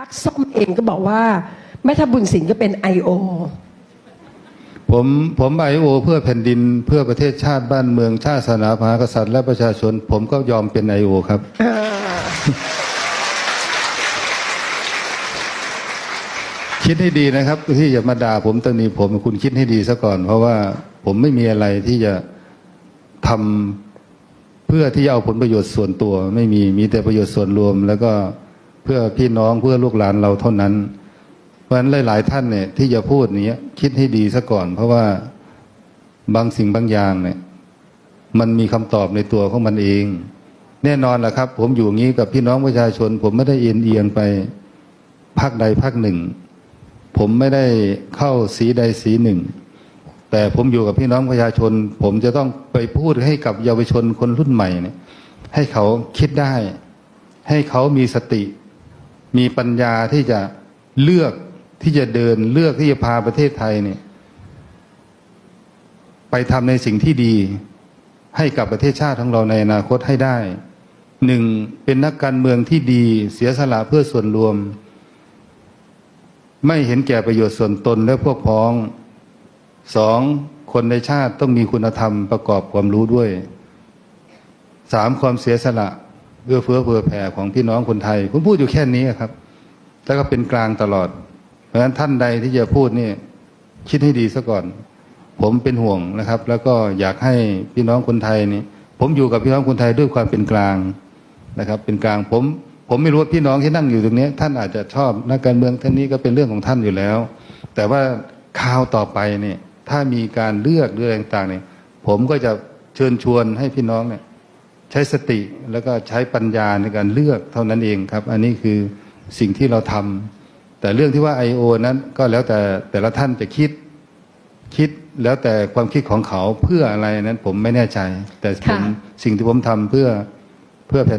พักส้มเองก็บอกว่าแม่ทัพบุญสินก็เป็น I.O. ผมผมไอโอเพื่อแผ่นดินเพื่อประเทศชาติบ้านเมืองชาติศาสนาพระมหากษัตริย์และประชาชน ผมก็ยอมเป็นไอโอครับ คิดให้ดีนะครับ ที่จะมาด่าผมตำหนิผมคุณคิดให้ดีซะก่อน เพราะว่าผมไม่มีอะไรที่จะทำเพื่อที่จะเอาผลประโยชน์ส่วนตัว ไม่มีมีแต่ประโยชน์ส่วนรวมแล้วก็ เพื่อพี่น้องเพื่อลูกหลานเราเท่านั้น เพราะฉะนั้นหลาย ๆ ท่านเนี่ยที่จะพูดเนี้ยคิดให้ดีซะก่อน เพราะว่าบางสิ่งบางอย่างเนี่ย มันมีคำตอบในตัวของมันเอง แน่นอนแหละครับ ผมอยู่อย่างนี้กับพี่น้องประชาชน ผมไม่ได้เอียงเอียงไปพักใดพักหนึ่ง ผมไม่ได้เข้าสีใดสีหนึ่ง แต่ผมอยู่กับพี่น้องประชาชน ผมจะต้องไปพูดให้กับเยาวชนคนรุ่นใหม่เนี่ยให้เขาคิดได้ ให้เขามีสติ มีปัญญาที่จะเลือกที่จะเดินเลือกที่จะพาประเทศไทยเนี่ย ไปทำในสิ่งที่ดี ให้กับประเทศชาติของเราในอนาคตให้ได้หนึ่งเป็นนักการเมืองที่ดีเสียสละเพื่อส่วนรวม ไม่เห็นแก่ประโยชน์ส่วนตนและพวกพ้องสองคนในชาติต้องมีคุณธรรมประกอบความรู้ด้วยสามความเสียสละ เอื้อเฟื้อเผื่อแผ่ของพี่น้องคนไทย ผมพูดอยู่แค่นี้ครับ แล้วก็เป็นกลางตลอด เพราะฉะนั้นท่านใดที่จะพูดนี่คิดให้ดีซะก่อน ผมเป็นห่วงนะครับ แล้วก็อยากให้พี่น้องคนไทยนี่ผมอยู่กับพี่น้องคนไทยด้วยความเป็นกลางนะครับ เป็นกลางผมผมไม่รู้ว่าพี่น้องที่นั่งอยู่ตรงนี้ ท่านอาจจะชอบนักการเมืองท่านนี้ก็เป็นเรื่องของท่านอยู่แล้ว แต่ว่าข่าวต่อไปเนี่ยถ้ามีการเลือกหรืออะไรต่างๆเนี่ยผมก็จะเชิญชวนให้พี่น้องเนี่ย ช้สติแล้วก็ใช้ปัญญาในการเลือกเท่านั้นเองครับ อันนี้คือสิ่งที่เราทำแต่เรื่องที่ว่า I.O. นั้นก็แล้วแต่แต่ละท่านจะคิดคิดแล้วแต่ความคิดของเขาเพื่ออะไรนั้นผมไม่แน่ใจ แต่ผมค่ะสิ่งที่ผมทำเพื่อเพื่อแผ่น